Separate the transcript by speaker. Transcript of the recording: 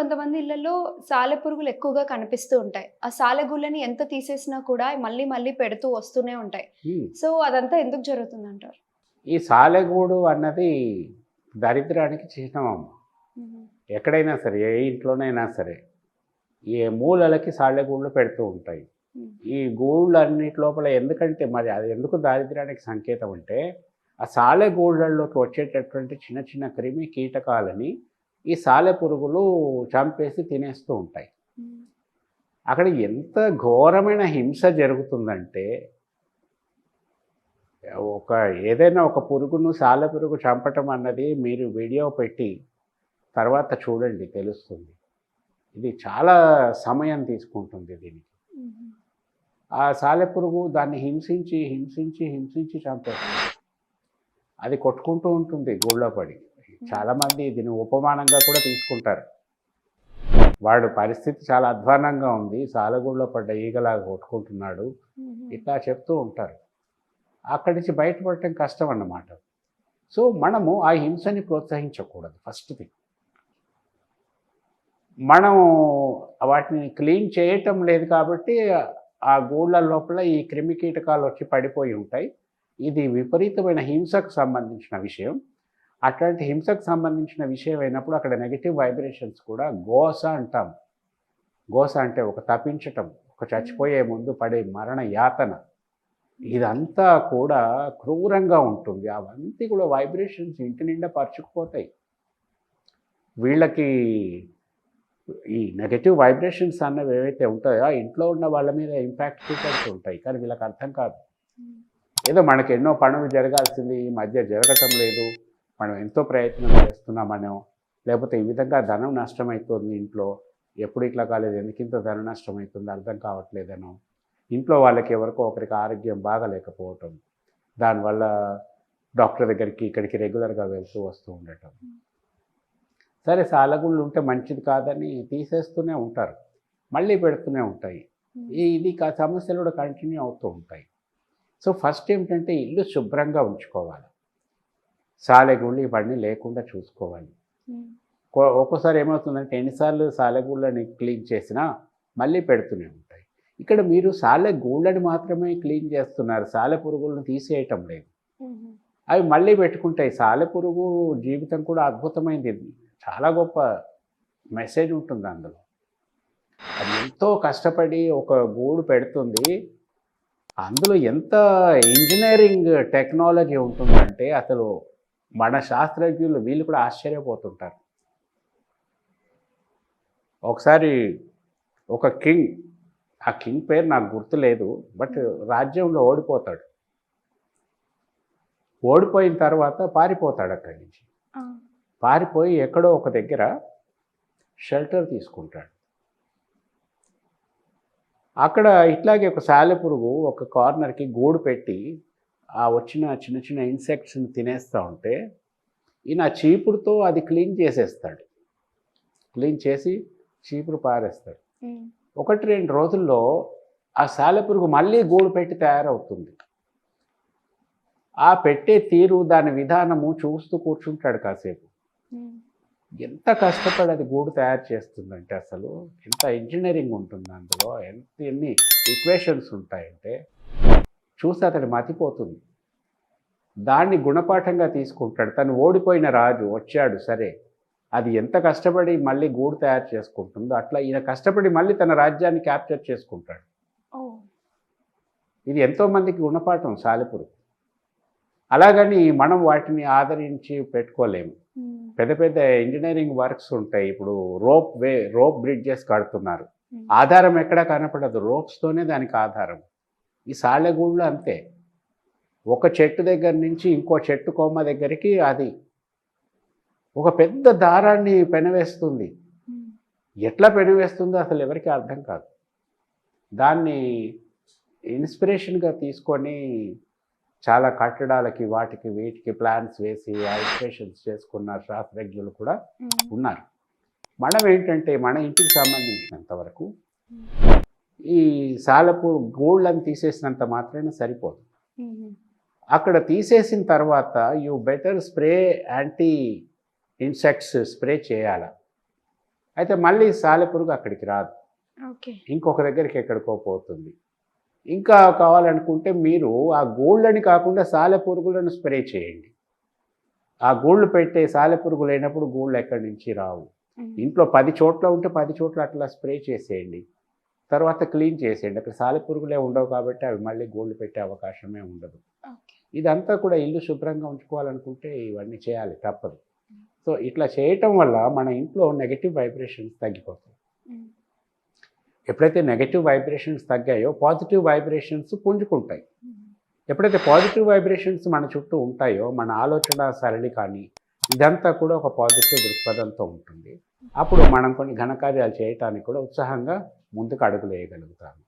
Speaker 1: కొంతమంది ఇళ్ళలో సాలెపురుగులు ఎక్కువగా కనిపిస్తూ ఉంటాయి. ఆ సాలెగుళ్ళని ఎంత తీసేసినా కూడా మళ్ళీ మళ్ళీ పెడుతూ వస్తూనే ఉంటాయి. సో అదంతా ఎందుకు జరుగుతుంది అంటారు
Speaker 2: ఈ సాలెగూడు అన్నది దరిద్రానికి చిహ్నమమ్మ. ఎక్కడైనా సరే ఏ ఇంట్లోనైనా సరే ఏ మూలలకి సాలెగూళ్ళు పెడుతూ ఉంటాయి. ఈ గూళ్ళు అన్నిటి లోపల ఎందుకంటే మరి అది ఎందుకు దారిద్ర్యానికి సంకేతం అంటే ఆ సాలె గూళ్ళల్లోకి వచ్చేటటువంటి చిన్న చిన్న క్రిమి కీటకాలని ఈ సాలె పురుగులు చంపేసి తినేస్తూ ఉంటాయి. అక్కడ ఎంత ఘోరమైన హింస జరుగుతుందంటే ఒక ఏదైనా ఒక పురుగును సాలె పురుగు చంపటం అన్నది మీరు వీడియో పెట్టి తర్వాత చూడండి తెలుస్తుంది. ఇది చాలా సమయం తీసుకుంటుంది దీనికి. ఆ సాలెపురుగు దాన్ని హింసించి హింసించి హింసించి చంపేస్తుంది. అది కొట్టుకుంటూ ఉంటుంది గూళ్ళో పడి. చాలామంది దీన్ని ఉపమానంగా కూడా తీసుకుంటారు. వాడు పరిస్థితి చాలా అధ్వానంగా ఉంది సాలెగూళ్ళో పడ్డ ఈగలాగా కొట్టుకుంటున్నాడు ఇట్లా చెప్తూ ఉంటారు. అక్కడి నుంచి బయటపడటం కష్టం అన్నమాట. సో మనము ఆ హింసని ప్రోత్సహించకూడదు ఫస్ట్ థింగ్. మనం వాటిని క్లీన్ చేయటం లేదు కాబట్టి ఆ గూళ్ళ లోపల ఈ క్రిమి కీటకాలు వచ్చి పడిపోయి ఉంటాయి. ఇది విపరీతమైన హింసకు సంబంధించిన విషయం. అట్లాంటి హింసకు సంబంధించిన విషయం అయినప్పుడు అక్కడ నెగిటివ్ వైబ్రేషన్స్ కూడా గోస అంటాం. గోస అంటే ఒక తప్పించటం ఒక చచ్చిపోయే ముందు పడే మరణ యాతన. ఇదంతా కూడా క్రూరంగా ఉంటుంది. అవన్నీ కూడా వైబ్రేషన్స్ ఇంటి నిండా పరుచుకుపోతాయి. వీళ్ళకి ఈ నెగటివ్ వైబ్రేషన్స్ అన్నవి ఏవైతే ఉంటాయో ఇంట్లో ఉన్న వాళ్ళ మీద ఇంపాక్ట్ చూపెడుతూ ఉంటాయి. కానీ వీళ్ళకి అర్థం కాదు. ఏదో మనకి ఎన్నో పనులు జరగాల్సింది ఈ మధ్య జరగటం లేదు. మనం ఎంతో ప్రయత్నం చేస్తున్నామనో లేకపోతే ఈ విధంగా ధనం నష్టమవుతుంది ఇంట్లో ఎప్పుడు ఇట్లా కాలేదు ఎందుకు ఇంత ధన నష్టం అవుతుంది అర్థం కావట్లేదనో ఇంట్లో వాళ్ళకి ఎవరికో ఒకరికి ఆరోగ్యం బాగలేకపోవటం దానివల్ల డాక్టర్ దగ్గరికి ఇక్కడికి రెగ్యులర్గా వెళ్తూ వస్తూ ఉండటం. సరే సాలగుళ్ళు ఉంటే మంచిది కాదని తీసేస్తూనే ఉంటారు. మళ్ళీ పెడుతూనే ఉంటాయి. ఇది కా- సమస్యలు కూడా కంటిన్యూ అవుతూ ఉంటాయి. సో ఫస్ట్ ఏమిటంటే ఇల్లు శుభ్రంగా ఉంచుకోవాలి. సాలెగుళ్ళు ఇవన్నీ లేకుండా చూసుకోవాలి. కో- ఒక్కోసారి ఏమవుతుందంటే ఎన్నిసార్లు సాలెగూళ్ళని క్లీన్ చేసినా మళ్ళీ పెడుతూనే ఉంటాయి. ఇక్కడ మీరు సాలె గూళ్ళని మాత్రమే క్లీన్ చేస్తున్నారు. సాలె పురుగులను తీసేయటం లేదు. అవి మళ్ళీ పెట్టుకుంటాయి. సాలె పురుగు జీవితం కూడా అద్భుతమైంది. చాలా గొప్ప మెసేజ్ ఉంటుంది అందులో. అది ఎంతో కష్టపడి ఒక గూడు పెడుతుంది. అందులో ఎంత ఇంజనీరింగ్ టెక్నాలజీ ఉంటుందంటే అసలు మన శాస్త్రజ్ఞులు వీళ్ళు కూడా ఆశ్చర్యపోతుంటారు. ఒకసారి ఒక కింగ్ ఆ కింగ్ పేరు నాకు గుర్తులేదు బట్ రాజ్యంలో ఓడిపోతాడు. ఓడిపోయిన తర్వాత పారిపోతాడు అక్కడి నుంచి. పారిపోయి ఎక్కడో ఒక దగ్గర షెల్టర్ తీసుకుంటాడు. అక్కడ ఇట్లాగే ఒక సాలెపురుగు ఒక కార్నర్కి గూడు పెట్టి ఆ వచ్చిన చిన్న చిన్న ఇన్సెక్ట్స్ని తినేస్తూ ఉంటే ఈయన ఆ చీపురుతో అది క్లీన్ చేసేస్తాడు. క్లీన్ చేసి చీపురు పారేస్తాడు. ఒకటి రెండు రోజుల్లో ఆ సాలెపురుగు మళ్ళీ గూడు పెట్టి తయారవుతుంది. ఆ పెట్టే తీరు దాని విధానము చూస్తూ కూర్చుంటాడు కాసేపు. ఎంత కష్టపడి అది గూడు తయారు చేస్తుందంటే అసలు ఎంత ఇంజనీరింగ్ ఉంటుంది అందులో? ఎంత ఎన్ని ఈక్వేషన్స్ ఉంటాయంటే చూస్తే అతడు మతిపోతుంది. దాన్ని గుణపాఠంగా తీసుకుంటాడు. తను ఓడిపోయిన రాజు వచ్చాడు. సరే అది ఎంత కష్టపడి మళ్ళీ గూడు తయారు చేసుకుంటుందో అట్లా ఈయన కష్టపడి మళ్ళీ తన రాజ్యాన్ని క్యాప్చర్ చేసుకుంటాడు. ఇది ఎంతోమందికి గుణపాఠం సాలెపురు అలాగని మనం వాటిని ఆదరించి పెట్టుకోలేము. పెద్ద పెద్ద ఇంజనీరింగ్ వర్క్స్ ఉంటాయి. ఇప్పుడు రోప్ వే రోప్ బ్రిడ్జెస్ కడుతున్నారు. ఆధారం ఎక్కడా కనపడదు. రోప్స్తోనే దానికి ఆధారం. ఈ సాలెగూళ్ళు అంతే. ఒక చెట్టు దగ్గర నుంచి ఇంకో చెట్టు కొమ్మ దగ్గరికి అది. ఒక పెద్ద దారాన్ని పెనవేస్తుంది. ఎట్లా పెనవేస్తుందో అసలు ఎవరికి అర్థం కాదు. దాన్ని ఇన్స్పిరేషన్గా తీసుకొని చాలా కట్టడాలకి వాటికి వీటికి ప్లాన్స్ వేసి ఐస్ట్రేషన్స్ చేసుకున్న శాస్త్రజ్ఞులు కూడా ఉన్నారు. మనం ఏంటంటే మన ఇంటికి సంబంధించినంత వరకు ఈ సాలపు గోల్డ్ని తీసేసినంత మాత్రమే సరిపోదు. అక్కడ తీసేసిన తర్వాత you better spray anti insects spray చేయాల. అయితే మళ్ళీ సాలెపురుగు అక్కడికి రాదు. ఇంకొక దగ్గరికి ఎక్కడికో పోతుంది. ఇంకా కావాలనుకుంటే మీరు ఆ గూళ్ళని కాకుండా సాలెపురుగులను స్ప్రే చేయండి. ఆ గూళ్ళు పెట్టే సాలెపురుగు లేనప్పుడు గూళ్ళు ఎక్కడి నుంచి రావు. ఇంట్లో పది చోట్ల ఉంటే పది చోట్ల అట్లా స్ప్రే చేసేయండి. తర్వాత క్లీన్ చేసేయండి. అక్కడ సాలెపురుగులే ఉండవు కాబట్టి అవి మళ్ళీ గోల్డ్ పెట్టే అవకాశమే ఉండదు. ఇదంతా కూడా ఇల్లు శుభ్రంగా ఉంచుకోవాలనుకుంటే ఇవన్నీ చేయాలి తప్పదు. సో ఇట్లా చేయటం వల్ల మన ఇంట్లో నెగటివ్ వైబ్రేషన్స్ తగ్గిపోతాయి. ఎప్పుడైతే నెగటివ్ వైబ్రేషన్స్ తగ్గాయో పాజిటివ్ వైబ్రేషన్స్ పుంజుకుంటాయి. ఎప్పుడైతే పాజిటివ్ వైబ్రేషన్స్ మన చుట్టూ ఉంటాయో మన ఆలోచన సరళి కానీ ఇదంతా కూడా ఒక పాజిటివ్ దృక్పథంతో ఉంటుంది. అప్పుడు మనం కొన్ని ఘనకార్యాలు చేయటానికి కూడా ఉత్సాహంగా ముందుకు అడుగులు వేయగలుగుతాము.